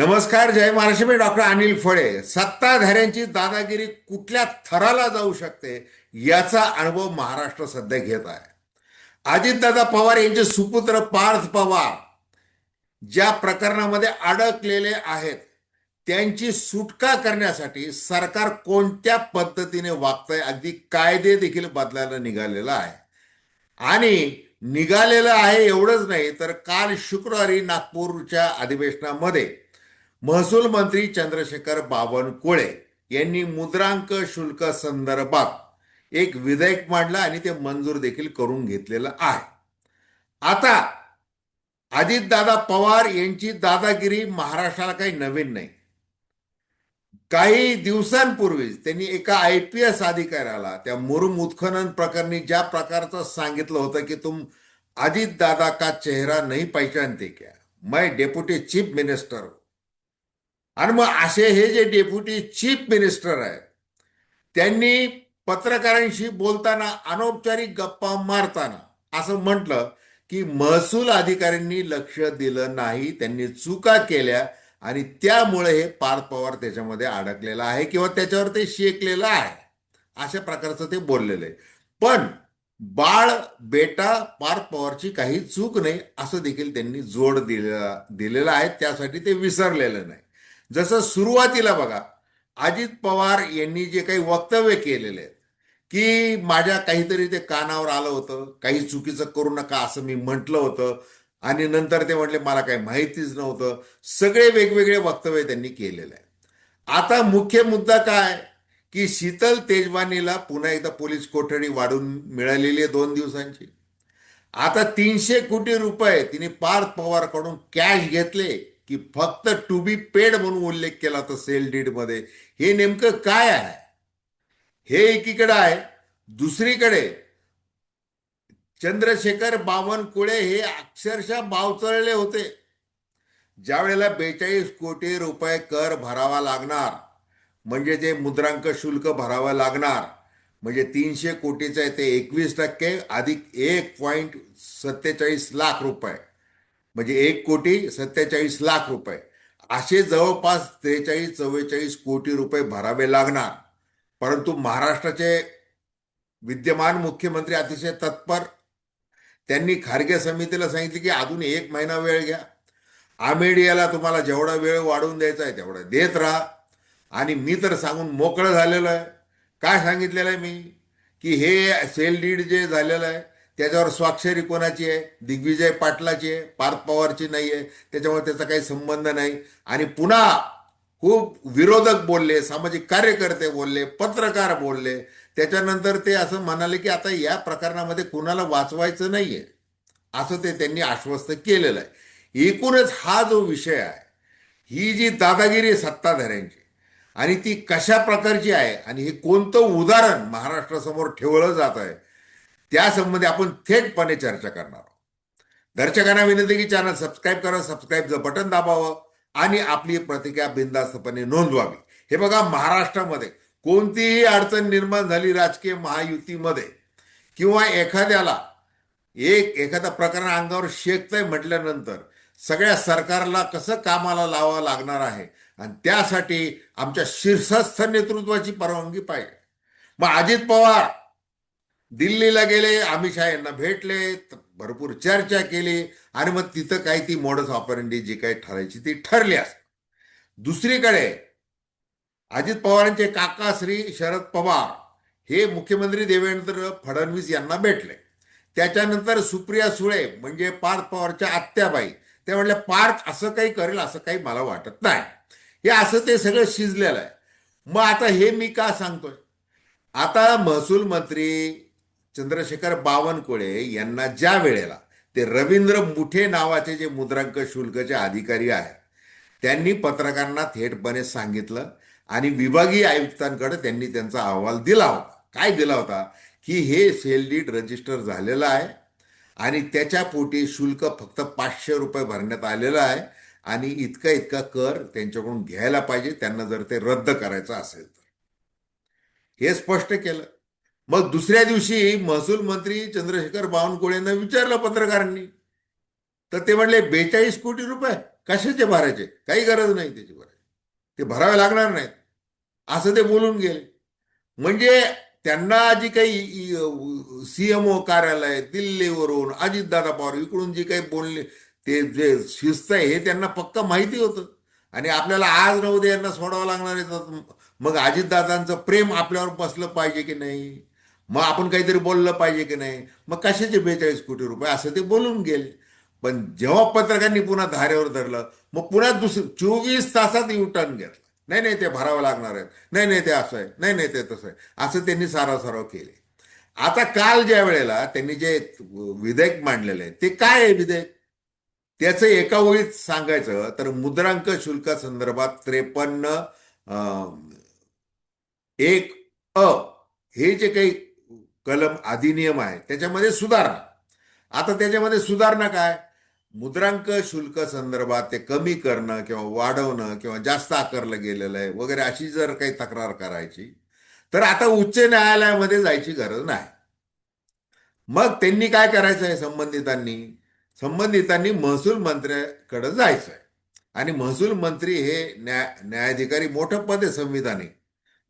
नमस्कार जय महाराष्ट्र मी डॉक्टर अनिल फळे. सत्ताधाऱ्यांची दादागिरी कुठल्या थराला जाऊ शकते याचा अनुभव महाराष्ट्र सध्या घेत आहे. अजितदादा पवार यांचे सुपुत्र पार्थ पवार ज्या प्रकरणामध्ये अडकलेले आहेत त्यांची सुटका करण्यासाठी सरकार कोणत्या पद्धतीने वागतंय अगदी कायदे देखील बदलायला निघालेला आहे. आणि निघालेलं आहे एवढंच नाही तर काल शुक्रवारी नागपूरच्या अधिवेशनामध्ये महसूल मंत्री चंद्रशेखर बावनकुळे यांनी मुद्रांक शुल्क संदर्भात एक विधेयक मांडलं आणि ते मंजूर देखील करून घेतलेलं आहे. आता अजितदादा पवार यांची दादागिरी महाराष्ट्राला काही नवीन नाही. काही दिवसांपूर्वीच त्यांनी एका आय पी एस अधिकाऱ्याला त्या मुरुम उत्खनन प्रकरणी ज्या प्रकारचं सांगितलं होतं की तुम अजित दादा का चेहरा नहीं पहचानते क्या? मैं डेप्युटी चीफ मिनिस्टर हूं. आणि मग असे हे जे डेप्युटी चीफ मिनिस्टर आहेत त्यांनी पत्रकारांशी बोलताना अनौपचारिक गप्पा मारताना असं म्हटलं की महसूल अधिकाऱ्यांनी लक्ष दिलं नाही त्यांनी चुका केल्या आणि त्यामुळे हे पार्थ पवार त्याच्यामध्ये अडकलेला आहे किंवा त्याच्यावर ते शेकलेलं आहे अशा प्रकारचं ते बोललेलं आहे. पण बाळ बेटा पार्थ पवारची काही चूक नाही असं देखील त्यांनी जोड दिलेला दिलेला आहे त्यासाठी ते विसरलेलं नाही. जसं सुरुवातीला बघा अजित पवार यांनी जे काही वक्तव्य केलेले आहेत की माझ्या काहीतरी ते कानावर आलं होतं काही चुकीचं करू नका असं मी म्हटलं होतं आणि नंतर ते म्हटले मला काही माहितीच नव्हतं. सगळे वेगवेगळे वक्तव्य त्यांनी केलेले आहे आता मुख्य मुद्दा काय? की शीतल तेजवानीला पुन्हा एकदा पोलीस कोठडी वाढून मिळालेली आहे दोन दिवसांची. आता तीनशे कोटी रुपये तिने पार्थ पवारकडून कॅश घेतले. की फक्त टू बी पेड म्हणून उल्लेख केला तर सेल डीडमध्ये. हे नेमकं काय आहे? हे एकीकडे आहे. दुसरीकडे चंद्रशेखर बावनकुळे हे अक्षरशः बावचळले होते. ज्या वेळेला बेचाळीस कोटी रुपये कर भरावा लागणार म्हणजे जे मुद्रांक शुल्क भरावं लागणार म्हणजे तीनशे कोटीचं आहे ते एकवीस टक्के अधिक एक पॉईंट सत्तेचाळीस लाख रुपये. म्हणजे एक कोटी सत्तेचाळीस लाख रुपये. असे जवळपास त्रेचाळीस चव्वेचाळीस कोटी रुपये भरावे लागणार. परंतु महाराष्ट्राचे विद्यमान मुख्यमंत्री अतिशय तत्पर. त्यांनी खारगे समितीला सांगितले की अजून एक महिना वेळ घ्या. आमेडियाला तुम्हाला जेवढा वेळ वाढवून द्यायचा आहे तेवढा देत राहा. आणि मी तर सांगून मोकळं झालेलं आहे. काय सांगितलेलं आहे मी? की हे सेल डीड जे झालेलं आहे. त्याच्यावर स्वाक्षरी कोणाची आहे? दिग्विजय पाटलाची आहे पार्थ पवारची नाही आहे त्याच्यामुळे त्याचा काही संबंध नाही. आणि पुन्हा खूप विरोधक बोलले सामाजिक कार्यकर्ते बोलले पत्रकार बोलले. त्याच्यानंतर ते असं म्हणाले की आता या प्रकरणामध्ये कुणाला वाचवायचं नाहीये. असं ते त्यांनी आश्वस्त केलेलं आहे. एकूणच हा जो विषय आहे ही जी दादागिरी सत्ताधाऱ्यांची आणि ती कशा प्रकारची आहे आणि हे कोणतं उदाहरण महाराष्ट्रासमोर ठेवलं जात आहे त्यासंबंधी आपण थेटपणे चर्चा करणार आहोत. दर्शकांना विनंती की चॅनल सबस्क्राईब करा सबस्क्राईबचं बटन दाबावं आणि आपली प्रतिक्रिया बिंदास्तपणे नोंदवावी. हे बघा महाराष्ट्रामध्ये कोणतीही अडचण निर्माण झाली राजकीय महायुतीमध्ये किंवा एखाद्याला एक एखादा प्रकरण अंगावर शेकतंय म्हटल्यानंतर सगळ्या सरकारला कसं कामाला लावावं लागणार आहे? आणि त्यासाठी आमच्या शीर्षस्थ नेतृत्वाची परवानगी पाहिजे. मग अजित पवार दिल्लीला गेले अमित शहा यांना भेटले भरपूर चर्चा केली आणि मग तिथं काही ती मॉडस ऑपरेंडी जी काही ठरायची ती ठरली असत दुसरीकडे अजित पवारांचे काका श्री शरद पवार हे मुख्यमंत्री देवेंद्र फडणवीस यांना भेटले. त्याच्यानंतर सुप्रिया सुळे म्हणजे पार्थ पवारच्या आत्याबाई त्या म्हटले पार्थ असं काही करेल असं काही मला वाटत नाही. हे असं ते सगळं शिजलेलं आहे. मग आता हे मी का सांगतोय? आता महसूल मंत्री चंद्रशेखर बावनकुळे यांना ज्या वेळेला ते रवींद्र मुठे नावाचे जे मुद्रांक शुल्कचे अधिकारी आहेत त्यांनी पत्रकारांना थेटपणे सांगितलं आणि विभागीय आयुक्तांकडे त्यांनी त्यांचा अहवाल दिला होता. काय दिला होता? की हे सेल डीड रजिस्टर झालेलं आहे आणि त्याच्या पोटी शुल्क फक्त पाचशे रुपये भरण्यात आलेलं आहे आणि इतका इतका कर त्यांच्याकडून घ्यायला पाहिजे त्यांना जर ते रद्द करायचं असेल तर. हे स्पष्ट केलं. मग दुसऱ्या दिवशी महसूल मंत्री चंद्रशेखर बावनकुळेंना विचारलं पत्रकारांनी. तर ते म्हणले बेचाळीस कोटी रुपये कशाचे भरायचे? काही गरज नाही त्याची भरायची. ते भरावे लागणार नाहीत. असं ते बोलून गेले. म्हणजे त्यांना जी काही सीएमओ कार्यालय दिल्लीवरून अजितदादा पवार इकडून जी काही बोलले ते जे शिस्त आहे हे त्यांना पक्का माहिती होतं. आणि आपल्याला आज न यांना सोडावं लागणार आहे. मग अजितदादांचं प्रेम आपल्यावर बसलं पाहिजे की नाही? मग आपण काहीतरी बोललं पाहिजे की नाही? मग कशाचे बेचाळीस कोटी रुपये? असं ते बोलून गेले. पण जेव्हा पत्रकारांनी पुन्हा धारेवर धरलं मग पुन्हा दुसरं चोवीस तासात यू टर्न घेतला. नाही नाही ते भरावं लागणार आहेत. नाही नाही ते असं आहे. नाही नाही ते तसं आहे. असं त्यांनी साराव सराव केले. आता काल ज्या वेळेला त्यांनी जे विधेयक मांडलेलं आहे ते काय आहे विधेयक? त्याचं एका ओळीत सांगायचं तर मुद्रांक शुल्क संदर्भात त्रेपन्न एक अ हे जे काही कलम अधिनियम आहे. त्याच्यामध्ये सुधारणा. आता त्याच्यामध्ये सुधारणा काय? मुद्रांक शुल्क संदर्भात ते कमी करणं किंवा वाढवणं किंवा जास्त आकारलं गेलेलं आहे वगैरे अशी जर काही तक्रार करायची तर आता उच्च न्यायालयामध्ये जायची गरज नाही. मग त्यांनी काय करायचं आहे? संबंधितांनी संबंधितांनी महसूल मंत्र्याकडे जायचं आहे. आणि महसूल मंत्री हे न्याय न्यायाधिकारी मोठं पद आहे संविधानिक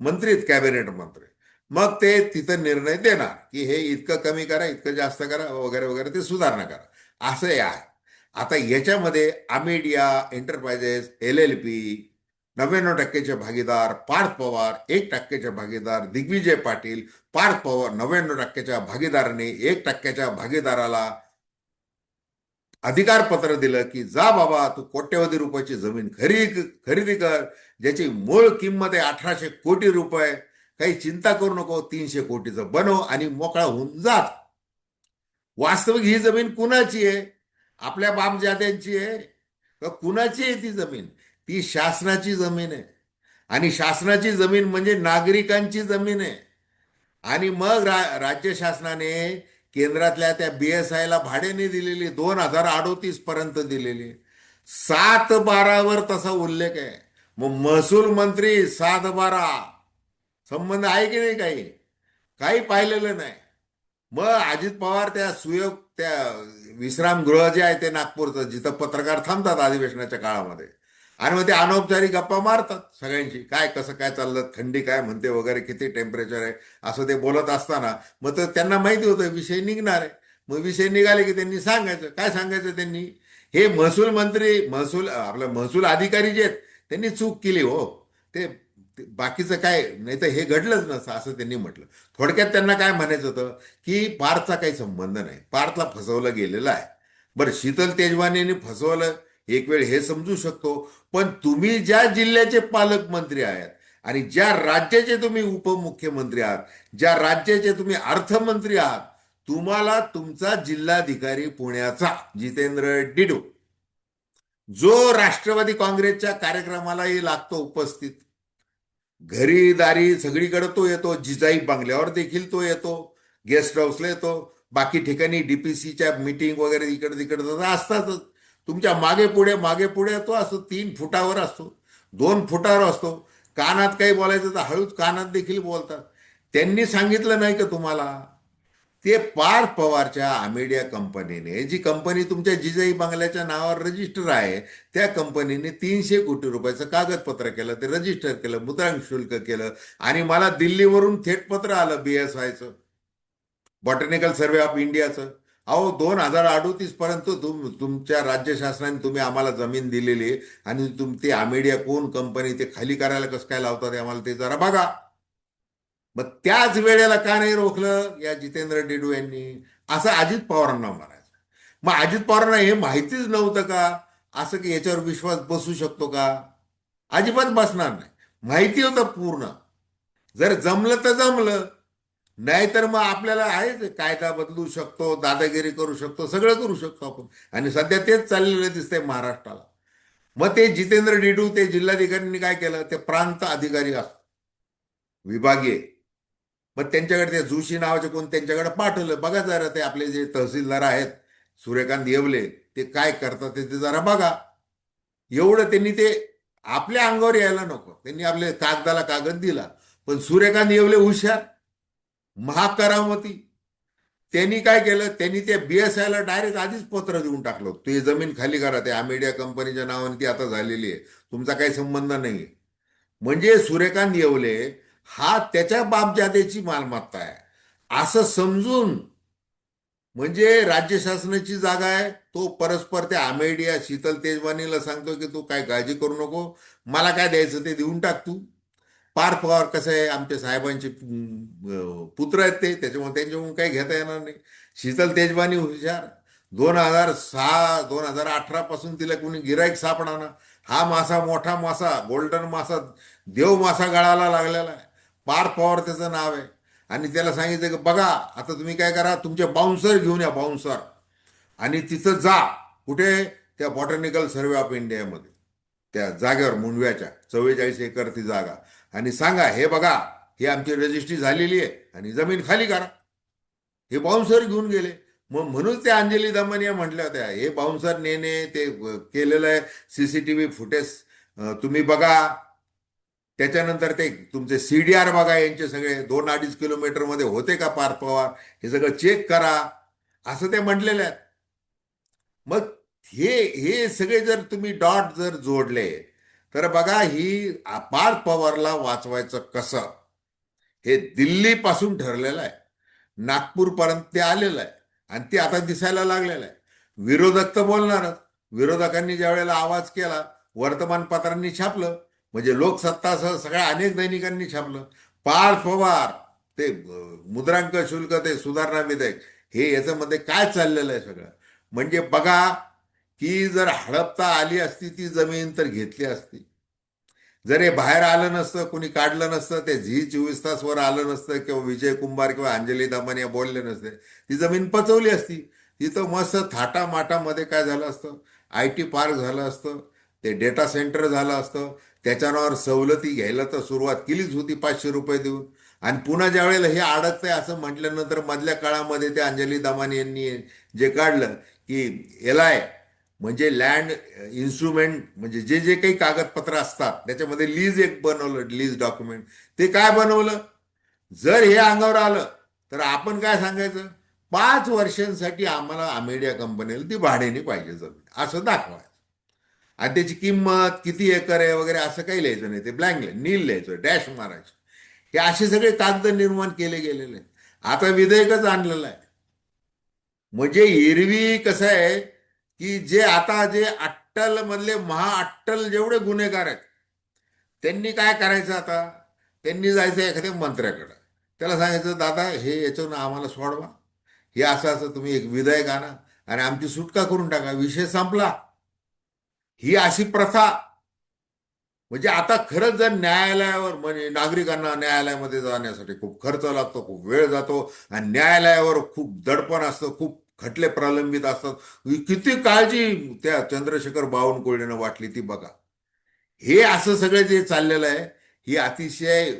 मंत्री आहेत कॅबिनेट मंत्री. मग ते तिथं निर्णय देणार की हे इतकं कमी करा इतकं जास्त करा वगैरे वगैरे ते सुधारणा करा. असं हे आहे. आता याच्यामध्ये Amadea enterprises L L P नव्याण्णव टक्केचे भागीदार पार्थ पवार एक टक्क्याचे भागीदार दिग्विजय पाटील पार्थ पवार नव्याण्णव टक्क्याच्या भागीदाराने एक टक्क्याच्या भागीदाराला अधिकार पत्र दिलं की जा बाबा तू कोट्यवधी रुपयाची जमीन खरेदी खरेदी कर ज्याची मूळ किंमत आहे अठराशे कोटी रुपये. काही चिंता करू नको तीनशे कोटीचं बनव आणि मोकळा होऊन जात. वास्तविक ही जमीन कुणाची आहे? आपल्या बापजात्यांची आहे? का कुणाची आहे ती जमीन? ती शासनाची जमीन आहे. आणि शासनाची जमीन म्हणजे नागरिकांची जमीन आहे. आणि मग रा राज्य शासनाने केंद्रातल्या त्या बी एस आयला भाड्याने दिलेली दोन हजार अडोतीस पर्यंत दिलेली. सात बारावर तसा उल्लेख आहे. मग महसूल मंत्री सात बारा. संबंध आहे की नाही काही? काही पाहिलेलं नाही. मग अजित पवार त्या सुयोग त्या विश्रामगृह जे आहे ते नागपूरचं जिथं पत्रकार थांबतात अधिवेशनाच्या काळामध्ये. आणि मग ते अनौपचारिक गप्पा मारतात सगळ्यांची काय कसं काय चाललं थंडी काय म्हणते वगैरे किती टेम्परेचर आहे असं ते बोलत असताना मग तर त्यांना माहिती होतं विषय निघणार आहे. मग विषय निघाले की त्यांनी सांगायचं. काय सांगायचं त्यांनी? हे महसूल मंत्री महसूल आपलं महसूल अधिकारी जे आहेत त्यांनी चूक केली हो. ते बाकीचं काय नाही तर हे घडलंच नसतं असं त्यांनी म्हटलं. थोडक्यात त्यांना काय म्हणायचं होतं की पार्थचा काही संबंध नाही. पार्थला फसवलं गेलेलं आहे. बरं शीतल तेजवानीने फसवलं एक वेळ हे समजू शकतो पण तुम्ही ज्या जिल्ह्याचे पालकमंत्री आहात आणि ज्या राज्याचे तुम्ही उपमुख्यमंत्री आहात ज्या राज्याचे तुम्ही अर्थमंत्री आहात तुम्हाला तुमचा जिल्हाधिकारी पुण्याचा जितेंद्र डिडो. जो राष्ट्रवादी काँग्रेसच्या कार्यक्रमालाही लागतो उपस्थित. घरी दारी सगळीकडे तो येतो जिजाई बंगल्यावर देखील तो येतो गेस्ट हाऊसला येतो. बाकी ठिकाणी डीपीसीच्या मीटिंग वगैरे इकडे तिकडे असतातच. तुमच्या मागे पुढे मागे पुढे तो असतो तीन फुटावर असतो. दोन फुटावर असतो. कानात काही बोलायचं तर हळूच कानात देखील बोलतात. त्यांनी सांगितलं नाही का तुम्हाला? ते पार पवारच्या आमेडिया कंपनीने जी कंपनी तुमच्या जिजाई बंगल्याच्या नावावर रजिस्टर आहे त्या कंपनीने तीनशे कोटी रुपयाचं कागदपत्र केलं ते रजिस्टर केलं मुद्रांक शुल्क केलं आणि मला दिल्लीवरून थेट पत्र आलं बी एस आयचं बॉटॅनिकल सर्वे ऑफ इंडियाचं अहो दोन हजार अडोतीस पर्यंत तुम तुमच्या राज्य शासनाने तुम्ही आम्हाला जमीन दिलेली आणि तुम ते आमेडिया कोण कंपनी ते खाली करायला कसं काय लावतात आम्हाला ते जरा बघा. मग त्याच वेळेला का नाही रोखलं? या जितेंद्र डेडू यांनी. असं अजित पवारांना म्हणायचं. मग अजित पवारांना हे माहितीच नव्हतं का? असं की याच्यावर विश्वास बसू शकतो का? अजिबात बसणार नाही. माहिती होतं पूर्ण. जर जमलं तर जमलं. नाहीतर मग आपल्याला आहे कायदा बदलू शकतो दादागिरी करू शकतो सगळं करू शकतो आपण. आणि सध्या तेच चाललेलं दिसतंय महाराष्ट्राला. मग ते जितेंद्र डिडू ते जिल्हाधिकाऱ्यांनी काय केलं? ते प्रांत अधिकारी असतो विभागीय. मग त्यांच्याकडे ते जोशी नावाचे कोण त्यांच्याकडे पाठवलं. बघा जरा ते आपले जे तहसीलदार आहेत सूर्यकांत येवले ते काय करतात ते जरा बघा. एवढं त्यांनी ते आपल्या अंगावर यायला नको. त्यांनी आपले कागदाला कागद दिला. पण सूर्यकांत येवले हुशार महाकरामती. त्यांनी काय केलं? त्यांनी त्या बीएसआयला डायरेक्ट आधीच पत्र देऊन टाकलं. ते जमीन खाली करा. ते आमेडिया कंपनीच्या नावाने ती आता झालेली आहे. तुमचा काही संबंध नाही म्हणजे सूर्यकांत येवले हा त्याच्या बापजादेची मालमत्ता आहे. असं समजून म्हणजे राज्य शासनाची जागा आहे. तो परस्पर त्या आमेडिया शीतल तेजवानीला सांगतो की तू काय काळजी करू नको. मला काय द्यायचं ते देऊन टाक तू. पार पवार कसं आहे आमच्या साहेबांचे पुत्र आहेत ते. त्याच्यामुळे त्यांच्याकडून काही घेता येणार नाही. शीतल तेजवानी हुशार. दोन हजार सहा दोन हजार अठरा पासून तिला कोणी गिराईक सापडाना हा मासा मोठा मासा गोल्डन मासा देव मासा गळाला लागलेला आहे. पार पवार त्याचं नाव आहे. आणि त्याला सांगितलं की बघा आता तुम्ही काय करा तुमचे बाउन्सर घेऊन या बाउन्सर आणि तिथं जा. कुठे? त्या बॉटॅनिकल सर्वे ऑफ इंडियामध्ये त्या जागेवर मुंडव्याच्या. चव्वेचाळीस एकर ती जागा. आणि सांगा हे बघा ही आमची रजिस्ट्री झालेली आहे. आणि जमीन खाली करा. हे बाउन्सर घेऊन गेले. मग म्हणून त्या अंजली दमनिया म्हटल्या होत्या. हे बाउन्सर नेणे ते केलेलं आहे. C C T V footage तुम्ही बघा. त्याच्यानंतर ते तुमचे सी डी आर बघा यांचे सगळे दोन अडीच किलोमीटरमध्ये होते का पार पवार? हे सगळं चेक करा. असं ते म्हटलेलं आहेत. मग हे हे सगळे जर तुम्ही डॉट जर जोडले तर बघा ही पार पवारला वाचवायचं कसं? हे दिल्लीपासून ठरलेलं आहे. नागपूरपर्यंत ते आलेलं आहे. आणि ते आता दिसायला लागलेलं आहे. विरोधक तर बोलणारच. विरोधकांनी ज्या वेळेला आवाज केला वर्तमानपत्रांनी छापलं म्हणजे लोकसत्तासह सगळ्या अनेक दैनिकांनी छापलं. पार पवार ते मुद्रांक शुल्क ते सुधारणा विधेयक हे याच्यामध्ये काय चाललेलं आहे सगळं? म्हणजे बघा की जर हडपता आली असती ती जमीन तर घेतली असती. जर हे बाहेर आलं नसतं कुणी काढलं नसतं ते झी चोवीस तास वर आलं नसतं किंवा विजय कुंभार किंवा अंजली दामानिया बोलले नसते ती जमीन पचवली असती. तिथं मस्त थाटा माटामध्ये काय झालं असतं? आय टी पार्क झालं असतं ते डेटा सेंटर झालं असतं त्याच्यावर सवलती घ्यायला तर सुरुवात केलीच होती पाचशे रुपये देऊन. आणि पुन्हा ज्या वेळेला हे अडकतंय असं म्हटल्यानंतर मधल्या काळामध्ये ते अंजली दामानी यांनी जे काढलं की एल आय म्हणजे लँड इन्स्ट्रुमेंट म्हणजे जे जे काही कागदपत्र असतात त्याच्यामध्ये लीज एक बनवलं लीज डॉक्युमेंट. ते काय बनवलं? जर हे अंगावर आलं तर आपण काय सांगायचं? पाच वर्षांसाठी आम्हाला आमेडिया कंपनीला ती भाड्याने पाहिजे जमीन. असं दाखवायचं आणि त्याची किंमत किती एकर आहे वगैरे असं काही लिहायचं नाही. ते ब्लँक नील लिहायचं डॅश मारायचं. हे असे सगळे कागद निर्माण केले गेलेले आहेत. आता विधेयकच आणलेलं आहे. म्हणजे एरवी कसं आहे की जे आता जे अट्टल मधले महाअट्टल जेवढे गुन्हेगार आहेत त्यांनी काय करायचं आता? त्यांनी जायचं एखाद्या मंत्र्याकडे. त्याला सांगायचं दादा हे याच्यानं आम्हाला सोडवा. हे असं असं तुम्ही एक विधेयक आणा आणि आमची सुटका करून टाका. विषय संपला. ही अशी प्रथा. म्हणजे आता खरंच जर न्यायालयावर म्हणजे नागरिकांना न्यायालयामध्ये जाण्यासाठी खूप खर्च लागतो खूप वेळ जातो आणि न्यायालयावर खूप दडपण असतं खूप खटले प्रलंबित असतात. किती काळजी त्या चंद्रशेखर बावनकुळेनं वाटली ती बघा. हे असं सगळं जे चाललेलं आहे ही अतिशय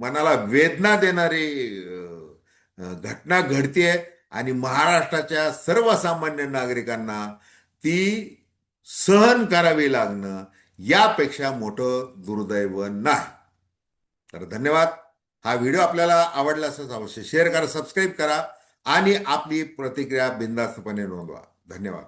मनाला वेदना देणारी घटना घडतीये आणि महाराष्ट्राच्या सर्वसामान्य नागरिकांना ती सहन करावे लागणं यापेक्षा मोठं दुर्दैव नाही. तर धन्यवाद. हा व्हिडिओ आपल्याला आवडला असंच अवश्य शेअर करा सबस्क्राईब करा आणि आपली प्रतिक्रिया बिनधास्तपणे नोंदवा. धन्यवाद.